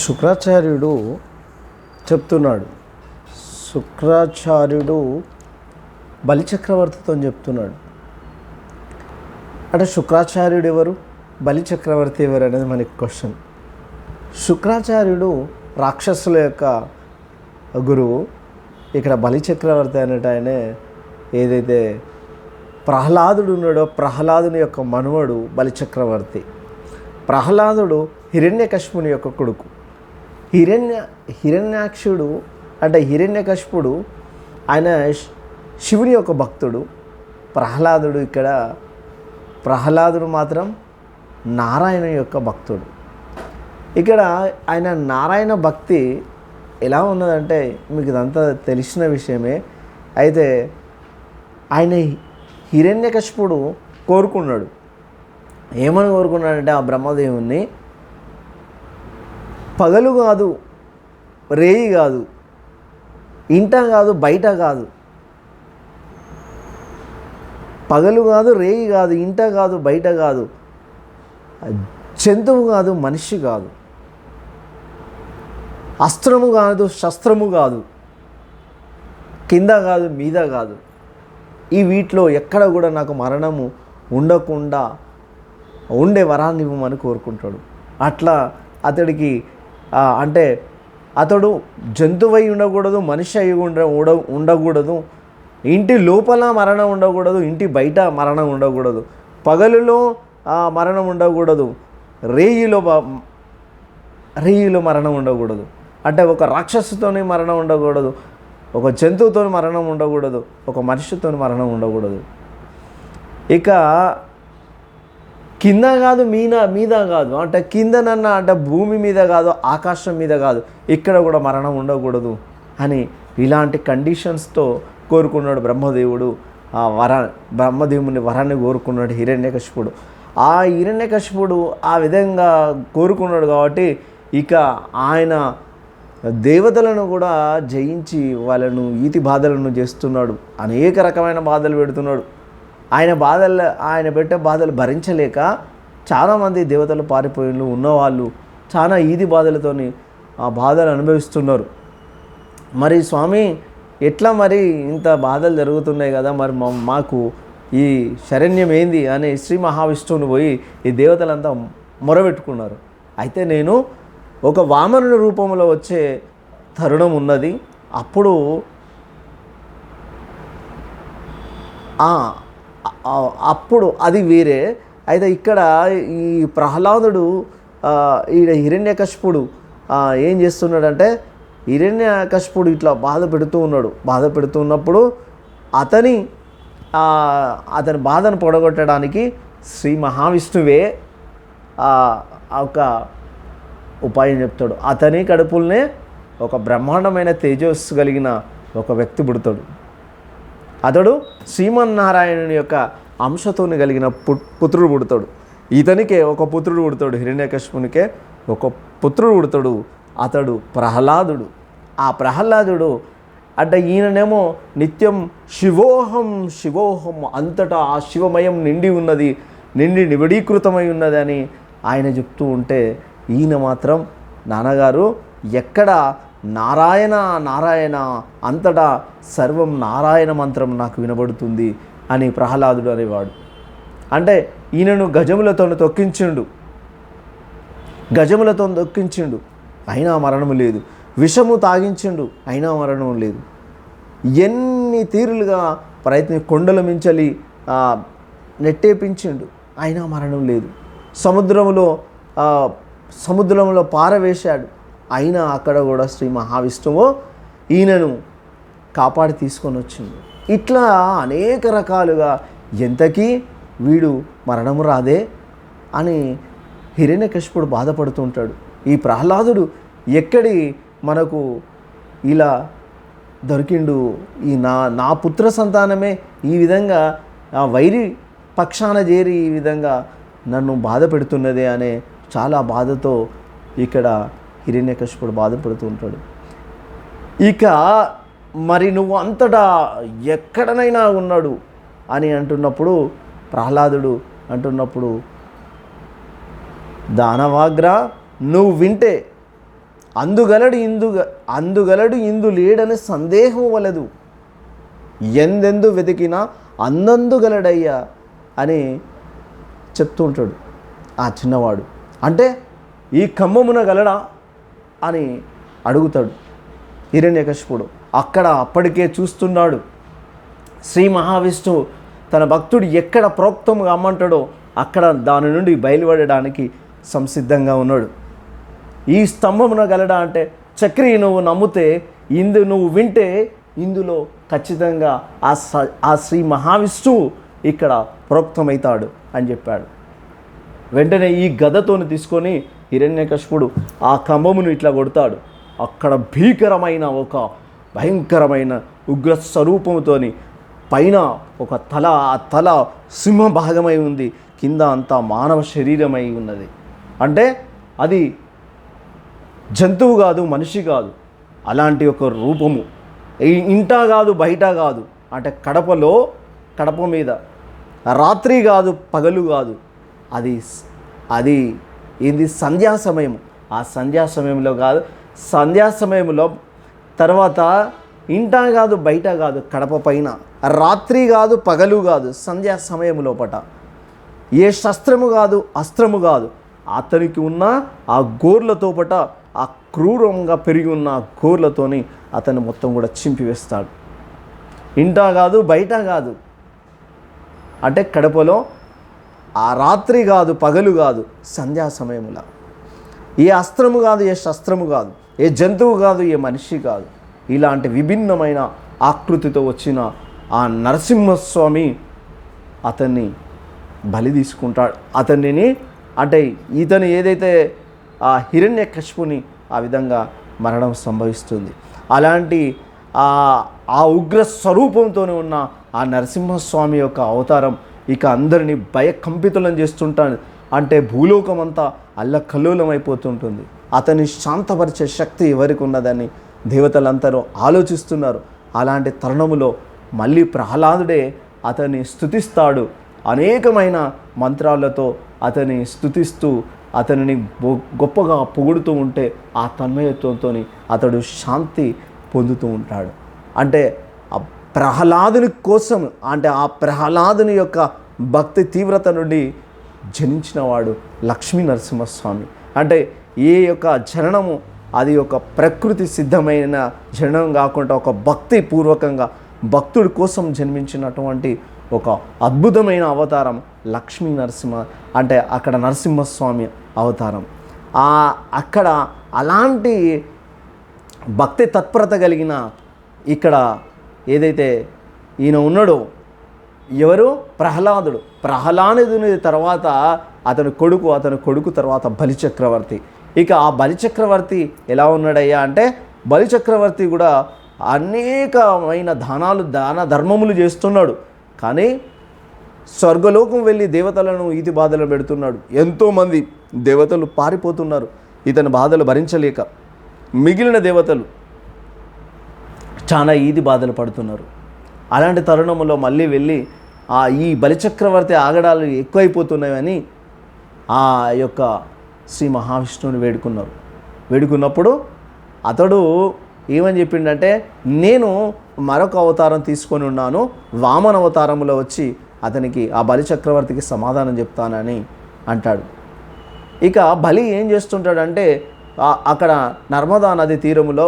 శుక్రాచార్యుడు చెప్తున్నాడు. శుక్రాచార్యుడు బలిచక్రవర్తితో చెప్తున్నాడు. అంటే శుక్రాచార్యుడు ఎవరు? బలిచక్రవర్తి ఎవరు అనేది మనకి క్వశ్చన్ శుక్రాచార్యుడు రాక్షసుల యొక్క గురువు. ఇక్కడ బలిచక్రవర్తి అనేట ఆయనే ఏదైతే ప్రహ్లాదుడు ఉన్నాడో ప్రహ్లాదుని యొక్క మనువడు బలిచక్రవర్తి. ప్రహ్లాదుడు హిరణ్యకశ్ముని యొక్క కొడుకు. హిరణ్య హిరణ్యాక్షుడు అంటే హిరణ్యకశిపుడు ఆయన శివుని యొక్క భక్తుడు. ప్రహ్లాదుడు ఇక్కడ ప్రహ్లాదుడు మాత్రం నారాయణ యొక్క భక్తుడు. ఇక్కడ ఆయన నారాయణ భక్తి ఎలా ఉన్నదంటే మీకు ఇదంతా తెలిసిన విషయమే. అయితే ఆయన హిరణ్యకశిపుడు కోరుకున్నాడు. ఏమని కోరుకున్నాడంటే ఆ బ్రహ్మదేవుణ్ణి పగలు కాదు రేయి కాదు ఇంట కాదు బయట కాదు. పగలు కాదు రేయి కాదు ఇంట కాదు బయట కాదు. జంతువు కాదు మనిషి కాదు. అస్త్రము కాదు శస్త్రము కాదు. కింద కాదు మీద కాదు. ఈ వీటిలో ఎక్కడ కూడా నాకు మరణము ఉండకుండా ఉండే వరాన్ని ఇవ్వమని కోరుకుంటాడు. అట్లా అతడికి అంటే అతడు జంతువై ఉండకూడదు మనిషి అయి ఉండ ఉండ- ఉండకూడదు ఇంటి లోపల మరణం ఉండకూడదు ఇంటి బయట మరణం ఉండకూడదు పగలులో మరణం ఉండకూడదు రేయిలో రేయిలో మరణం ఉండకూడదు. అంటే ఒక రాక్షసుతోని మరణం ఉండకూడదు ఒక జంతువుతో మరణం ఉండకూడదు ఒక మనిషితో మరణం ఉండకూడదు. ఇక కింద కాదు మీన మీద కాదు. అంటే కిందనన్న అంటే భూమి మీద కాదు ఆకాశం మీద కాదు. ఇక్కడ కూడా మరణం ఉండకూడదు అని ఇలాంటి కండిషన్స్తో కోరుకున్నాడు బ్రహ్మదేవుడు. ఆ వర బ్రహ్మదేవుని వరాన్ని కోరుకున్నాడు హిరణ్యకశిపుడు. ఆ హిరణ్యకశిపుడు ఆ విధంగా కోరుకున్నాడు కాబట్టి ఇక ఆయన దేవతలను కూడా జయించి వాళ్ళను ఈతి బాధలను చేస్తున్నాడు. అనేక రకమైన బాధలు పెడుతున్నాడు. ఆయన బాధలు ఆయన పెట్టే బాధలు భరించలేక చాలామంది దేవతలు పారిపోయిన ఉన్నవాళ్ళు చాలా ఈది బాధలతోని ఆ బాధలు అనుభవిస్తున్నారు. మరి స్వామి ఎట్లా మరి ఇంత బాధలు జరుగుతున్నాయి కదా మరి మాకు ఈ శరణ్యం ఏంది అని శ్రీ మహావిష్ణువుని పోయి ఈ దేవతలంతా మొరబెట్టుకున్నారు. అయితే నేను ఒక వామనుడి రూపంలో వచ్చే తరుణం ఉన్నది. అప్పుడు ఆ, అప్పుడు అది వేరే. అయితే ఇక్కడ ఈ ప్రహ్లాదుడు ఈడ హిరణ్యకశిపుడు ఏం చేస్తున్నాడంటే హిరణ్యకశిపుడు ఇట్లా బాధ పెడుతూ ఉన్నాడు. బాధ పెడుతూ ఉన్నప్పుడు అతని అతని బాధను పొడగొట్టడానికి శ్రీ మహావిష్ణువే ఒక ఉపాయం చెప్తాడు. అతని కడుపులనే ఒక బ్రహ్మాండమైన తేజస్సు కలిగిన ఒక వ్యక్తి పుడతాడు. అతడు శ్రీమన్నారాయణుని యొక్క అంశతోని కలిగిన పుత్రుడు పుడతాడు. ఇతనికే ఒక పుత్రుడు పుడతాడు హిరణ్యకశ్మునికే ఒక పుత్రుడు పుడతాడు అతడు ప్రహ్లాదుడు. ఆ ప్రహ్లాదుడు అంటే ఈయననేమో నిత్యం శివోహం శివోహం అంతటా ఆ శివమయం నిండి ఉన్నది నిండి నిబడీకృతమై ఉన్నది అని ఆయన చెప్తూ ఉంటే ఈయన మాత్రం నాన్నగారు ఎక్కడ నారాయణ నారాయణ అంతటా సర్వం నారాయణ మంత్రం నాకు వినబడుతుంది అని ప్రహ్లాదుడు అనేవాడు. అంటే ఈయనను గజములతో తొక్కించిండు. గజములతో దొక్కించిండు అయినా మరణము లేదు. విషము తాగించిండు. అయినా మరణం లేదు. ఎన్ని తీరులుగా ప్రయత్ని కొండల మించలి నెట్టేపించిండు. అయినా మరణం లేదు. సముద్రంలో సముద్రంలో పారవేశాడు. అయినా అక్కడ కూడా శ్రీ మహావిష్ణువు ఈయనను కాపాడి తీసుకొని వచ్చింది ఇట్లా అనేక రకాలుగా ఎంతకీ వీడు మరణము రాదే అని హిరణ్యకశిపుడు బాధపడుతుంటాడు ఈ ప్రహ్లాదుడు ఎక్కడి మనకు ఇలా దొరికిండు? ఈ నా నా పుత్ర సంతానమే ఈ విధంగా ఆ వైరి పక్షాన చేరి ఈ విధంగా నన్ను బాధ పెడుతున్నదే అనే చాలా బాధతో ఇక్కడ హిరణ్యకశిపుడు బాధపడుతూ ఉంటాడు. ఇక మరి నువ్వు అంతటా ఎక్కడనైనా ఉన్నాడు అని అంటున్నప్పుడు ప్రహ్లాదుడు అంటున్నప్పుడు దానవాగ్ర నువ్వు వింటే అందుగలడు ఇందు అందుగలడు ఇందు లేడని సందేహం వలదు. ఎందెందు వెతికినా అందందు గలడయ్యా అని చెప్తూ ఉంటాడు ఆ చిన్నవాడు. అంటే ఈ ఖమ్మమున గలడా? అని అడుగుతాడు హిరణ్యకశిపుడు. అక్కడ అప్పటికే చూస్తున్నాడు. శ్రీ మహావిష్ణువు తన భక్తుడు ఎక్కడ ప్రోక్తంగా అమ్మంటాడో అక్కడ దాని నుండి బయలుపడడానికి సంసిద్ధంగా ఉన్నాడు. ఈ స్తంభమున గలడా అంటే చక్రి నువ్వు నమ్మితే ఇందు నువ్వు వింటే ఇందులో ఖచ్చితంగా ఆ స ఆ శ్రీ మహావిష్ణువు ఇక్కడ ప్రోక్తమవుతాడు అని చెప్పాడు. వెంటనే ఈ గదతోని తీసుకొని హిరణ్యకశిపుడు ఆ కంబమును ఇట్లా కొడతాడు. అక్కడ భీకరమైన ఒక భయంకరమైన ఉగ్ర స్వరూపముతోని పైన ఒక తల ఆ తల సింహ భాగమై ఉంది. కింద అంతా మానవ శరీరమై ఉన్నది. అంటే అది జంతువు కాదు మనిషి కాదు. అలాంటి ఒక రూపము. ఇంట కాదు బయట కాదు. అంటే కడపలో కడప మీద. రాత్రి కాదు పగలు కాదు. అది అది ఇది సంధ్యా సమయం ఆ సంధ్యా సమయంలో కాదు సంధ్యా సమయంలో తర్వాత ఇంట కాదు బయట కాదు కడప పైన. రాత్రి కాదు పగలు కాదు సంధ్యా సమయం లోపట. ఏ శస్త్రము కాదు అస్త్రము కాదు. అతనికి ఉన్న ఆ గోర్లతో పట ఆ క్రూరంగా పెరిగి ఉన్న ఆ గోర్లతోని అతను మొత్తం కూడా చింపివేస్తాడు. ఇంట కాదు బయట కాదు. అంటే కడపలో ఆ రాత్రి కాదు పగలు కాదు సంధ్యా సమయముల. ఏ అస్త్రము కాదు ఏ శస్త్రము కాదు ఏ జంతువు కాదు ఏ మనిషి కాదు. ఇలాంటి విభిన్నమైన ఆకృతితో వచ్చిన ఆ నరసింహస్వామి అతన్ని బలి తీసుకుంటాడు. అతనిని అంటే ఇతను ఏదైతే ఆ హిరణ్య కష్పుని ఆ విధంగా మరణం సంభవిస్తుంది. అలాంటి ఆ ఉగ్ర స్వరూపంతోనే ఉన్న ఆ నరసింహస్వామి యొక్క అవతారం ఇక అందరినీ భయకంపితులను చేస్తుంటాను అంటే భూలోకం అంతా అల్లకల్లోలమైపోతుంటుంది. అతని శాంతపరిచే శక్తి ఎవరికి ఉన్నదని దేవతలందరూ ఆలోచిస్తున్నారు. అలాంటి తరుణములో మళ్ళీ ప్రహ్లాదుడే అతన్ని స్థుతిస్తాడు అనేకమైన మంత్రాలతో అతని స్థుతిస్తూ అతనిని గొప్పగా పొగుడుతూ ఉంటే ఆ తన్మయత్వంతో అతడు శాంతి పొందుతూ ఉంటాడు. అంటే ప్రహ్లాదుని కోసం అంటే ఆ ప్రహ్లాదుని యొక్క భక్తి తీవ్రత నుండి జనించినవాడు లక్ష్మీ నరసింహస్వామి. అంటే ఏ యొక్క జననము అది ఒక ప్రకృతి సిద్ధమైన జననం కాకుండా ఒక భక్తి పూర్వకంగా భక్తుడి కోసం జన్మించినటువంటి ఒక అద్భుతమైన అవతారం లక్ష్మీ నరసింహ అంటే అక్కడ నరసింహస్వామి అవతారం. ఆ అక్కడ అలాంటి భక్తి తత్పరత కలిగిన ఇక్కడ ఏదైతే ఈయన ఉన్నాడో ఎవరు? ప్రహ్లాదుడు. ప్రహ్లాదుని తర్వాత అతని కొడుకు అతని కొడుకు తర్వాత బలిచక్రవర్తి. ఇక ఆ బలిచక్రవర్తి ఎలా ఉన్నాడయ్యా అంటే బలిచక్రవర్తి కూడా అనేకమైన దానాలు దాన ధర్మములు చేస్తున్నాడు. కానీ స్వర్గలోకం వెళ్ళి దేవతలను ఈతి బాధలు పెడుతున్నాడు. ఎంతోమంది దేవతలు పారిపోతున్నారు. ఇతని బాధలు భరించలేక మిగిలిన దేవతలు చాలా ఈది బాధలు పడుతున్నారు. అలాంటి తరుణంలో మళ్ళీ వెళ్ళి ఆ ఈ బలిచక్రవర్తి ఆగడాలు ఎక్కువైపోతున్నాయని ఆ యొక్క శ్రీ మహావిష్ణువుని వేడుకున్నారు. వేడుకున్నప్పుడు అతడు ఏమని చెప్పిండంటే నేను మరొక అవతారం తీసుకొని ఉన్నాను వామన అవతారంలో వచ్చి అతనికి ఆ బలిచక్రవర్తికి సమాధానం చెప్తానని అంటాడు. ఇక బలి ఏం చేస్తుంటాడంటే అక్కడ నర్మదా నది తీరములో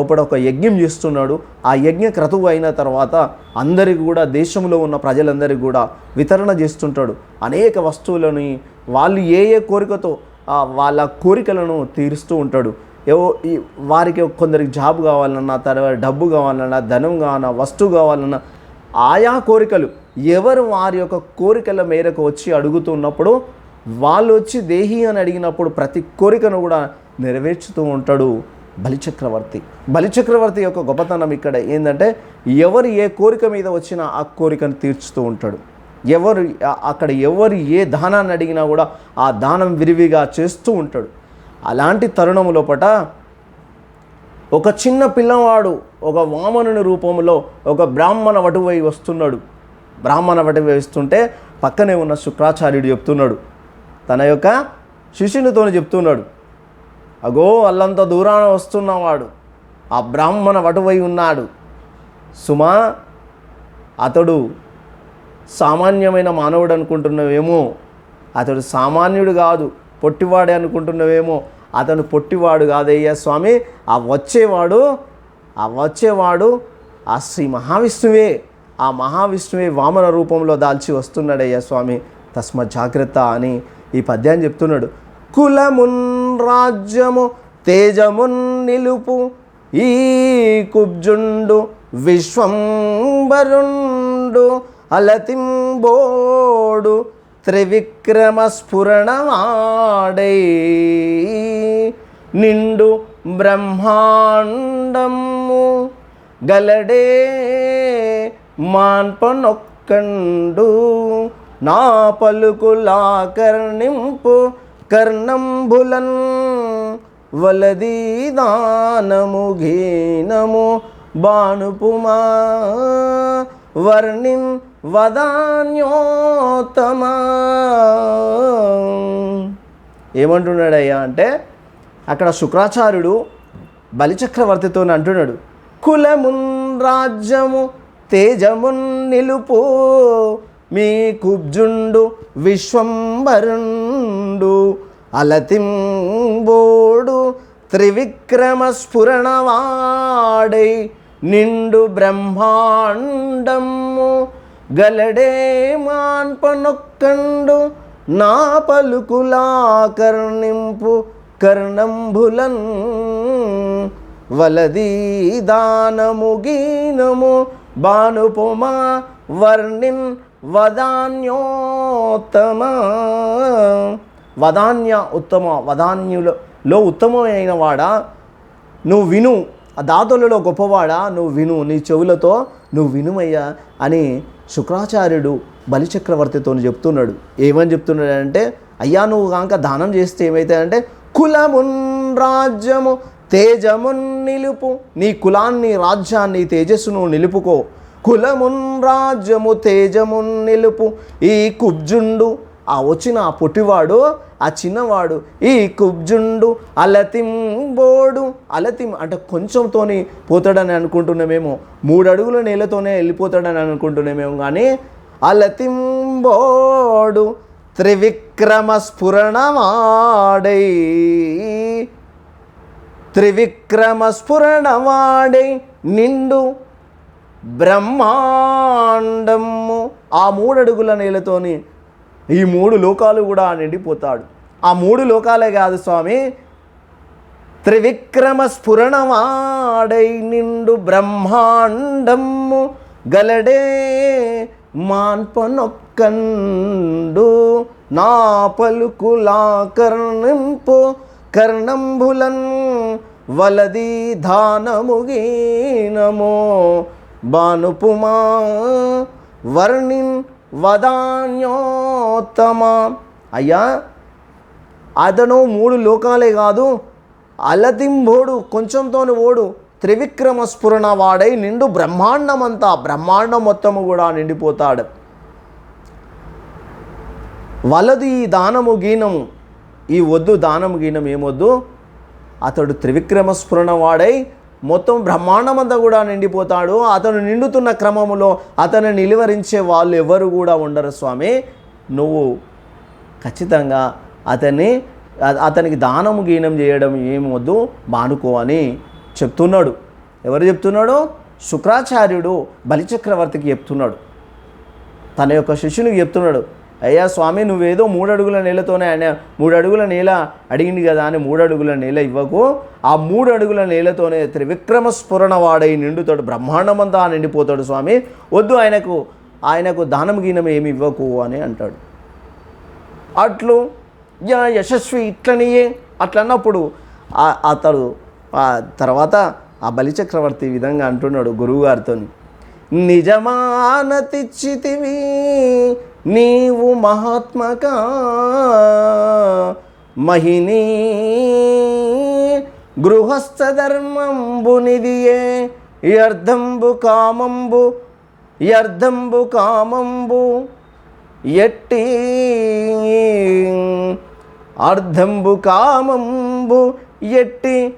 ఒకడు ఒక యజ్ఞం చేస్తున్నాడు. ఆ యజ్ఞ క్రతువు అయిన తర్వాత అందరికి కూడా దేశంలో ఉన్న ప్రజలందరికీ కూడా వితరణ చేస్తుంటాడు. అనేక వస్తువులని వాళ్ళు ఏ ఏ కోరికతో వాళ్ళ కోరికలను తీరుస్తూ ఉంటాడు. ఏవో ఈ వారికి కొందరికి జాబ్ కావాలన్నా తర్వాత డబ్బు కావాలన్నా ధనం కావాలన్నా వస్తువు కావాలన్నా ఆయా కోరికలు ఎవరు వారి యొక్క కోరికల మేరకు వచ్చి అడుగుతున్నప్పుడు వాళ్ళు వచ్చి దేహి అని అడిగినప్పుడు ప్రతి కోరికను కూడా నెరవేర్చుతూ ఉంటాడు. బలిచక్రవర్తి. బలిచక్రవర్తి యొక్క గొప్పతనం ఇక్కడ ఏంటంటే ఎవరు ఏ కోరిక మీద వచ్చినా ఆ కోరికను తీర్చుతూ ఉంటాడు. ఎవరు అక్కడ ఎవరు ఏ దానాన్ని అడిగినా కూడా ఆ దానం విరివిగా చేస్తూ ఉంటాడు. అలాంటి తరుణము లోపట ఒక చిన్న పిల్లవాడు ఒక వామనుని రూపంలో ఒక బ్రాహ్మణ వటువై వస్తున్నాడు. బ్రాహ్మణ వటువై వస్తుంటే పక్కనే ఉన్న శుక్రాచార్యుడు చెప్తున్నాడు. తన యొక్క శిష్యునితో చెప్తున్నాడు. అగో అల్లంత దూరాన వస్తున్నవాడు ఆ బ్రాహ్మణ వటువై ఉన్నాడు. సుమా అతడు సామాన్యమైన మానవుడు అనుకుంటున్నావేమో అతడు సామాన్యుడు కాదు పొట్టివాడే అనుకుంటున్నావేమో? అతను పొట్టివాడు కాదయ్యా స్వామి ఆ వచ్చేవాడు ఆ వచ్చేవాడు ఆ శ్రీ మహావిష్ణువే ఆ మహావిష్ణువే వామన రూపంలో దాల్చి వస్తున్నాడయ్యా స్వామి. తస్మ జాగ్రత్త అని ఈ పద్యాన్ని చెప్తున్నాడు. కులమున్ రాజ్యము తేజమున్ నిలుపు. ఈ కుబ్జుండు విశ్వంబరుండు అలతింబోడు త్రివిక్రమ స్ఫురణమాడై నిండు బ్రహ్మాండము గలడే మాన్పనొక్కండు. నా పలుకులాకర్ణింపు కర్ణంబులన్ వలది దానము గీనము బాణుపుమా వర్ణిన్ వదాన్యోత్తమా. ఏమంటున్నాడయ్యా అంటే అక్కడ శుక్రాచార్యుడు బలిచక్రవర్తితో అంటున్నాడు కులమున్ రాజ్యము తేజమున్ నిలుపు మీ కుబ్జుండు విశ్వంబరుండు అలతింబోడు త్రివిక్రమ స్ఫురణవాడై నిండు బ్రహ్మాండము గలడే మాన్పనొక్కండు నా పలుకులాకర్ణింపు కర్ణంబులన్ వలదీ దానము గీనము బానుపుమా వర్ణిన్ వదాన్యోత్తమ వదాన్య ఉత్తమ వదాన్యులలో ఉత్తమమైన వాడా? నువ్వు విను. ఆ దాతలలో గొప్పవాడా? నువ్వు విను. నీ చెవులతో నువ్వు వినుమయ్యా అని శుక్రాచార్యుడు బలిచక్రవర్తితో చెప్తున్నాడు. ఏమని చెప్తున్నాడంటే అయ్యా నువ్వు కాక దానం చేస్తే ఏమైతాయంటే కులమున్ రాజ్యము తేజమున్ నిలుపు. నీ కులాన్ని రాజ్యాన్ని తేజస్సును నిలుపుకో. కులమున్ రాజ్యము తేజమున్ నిలుపు. ఈ కుబ్జుండు ఆ వచ్చిన ఆ పొట్టివాడు ఆ చిన్నవాడు ఈ కుబ్జుండు అలతింబోడు అలతిం అంటే కొంచెంతోని పోతాడని అనుకుంటున్నామేమో. మూడు అడుగుల నేలతోనే వెళ్ళిపోతాడని అనుకుంటున్నామేమో కానీ అలతింబోడు త్రివిక్రమ స్ఫురణవాడై త్రివిక్రమ స్ఫురణవాడై నిండు బ్రహ్మాండము ఆ మూడు అడుగుల నేలతోని ఈ మూడు లోకాలు కూడా నిండిపోతాడు. ఆ మూడు లోకాలే కాదు స్వామి త్రివిక్రమ స్ఫురణవాడై నిండు బ్రహ్మాండము గలడే మాన్పనొక్కండు. నా పలుకులా కర్ణింపు కర్ణంబులన్ వలది ధానముగీనమో. బానుపుమా వర్ణిన్ వదాన్యోత్తమ. అయ్యా అతను మూడు లోకాలే కాదు అలతింబోడు కొంచెంతోని ఓడు త్రివిక్రమ స్ఫురణ వాడై నిండు బ్రహ్మాండమంతా బ్రహ్మాండం మొత్తము కూడా నిండిపోతాడు. వలది ఈ దానము గీనము ఈ వద్దు దానము గీనం ఏమొద్దు? అతడు త్రివిక్రమ స్ఫురణ వాడై మొత్తం బ్రహ్మాండమంతా కూడా నిండిపోతాడు. అతను నిండుతున్న క్రమములో అతను నిలువరించే వాళ్ళు ఎవరు కూడా ఉండరు స్వామి. నువ్వు ఖచ్చితంగా అతన్ని అతనికి దానము గీనం చేయడం ఏమొద్దు మానుకో అని చెప్తున్నాడు. ఎవరు చెప్తున్నాడు? శుక్రాచార్యుడు బలిచక్రవర్తికి చెప్తున్నాడు. తన యొక్క శిష్యునికి చెప్తున్నాడు. అయ్యా స్వామి నువ్వేదో మూడు అడుగుల నేలతోనే ఆయన మూడు అడుగుల నేల అడిగింది కదా అని మూడు అడుగుల నేల ఇవ్వకు. ఆ మూడు అడుగుల నేలతోనే త్రివిక్రమ స్ఫురణ వాడై నిండుతాడు బ్రహ్మాండమంతా నిండిపోతాడు స్వామి. వద్దు ఆయనకు ఆయనకు దానం గీనం ఏమి ఇవ్వకు అని అంటాడు. అట్లు యా యశస్వి ఇట్లనియే అట్లన్నప్పుడు అతడు ఆ తర్వాత ఆ బలిచక్రవర్తి విధంగా అంటున్నాడు గురువుగారితో నిజమానతిచ్చితివి నీవు మహాత్మక మహిని. గృహస్థ ధర్మంబు నిదియే అర్ధంబు కామంబు యర్ధంబు కామంబు. ఎట్టి అర్ధంబు కామంబు ఎట్టి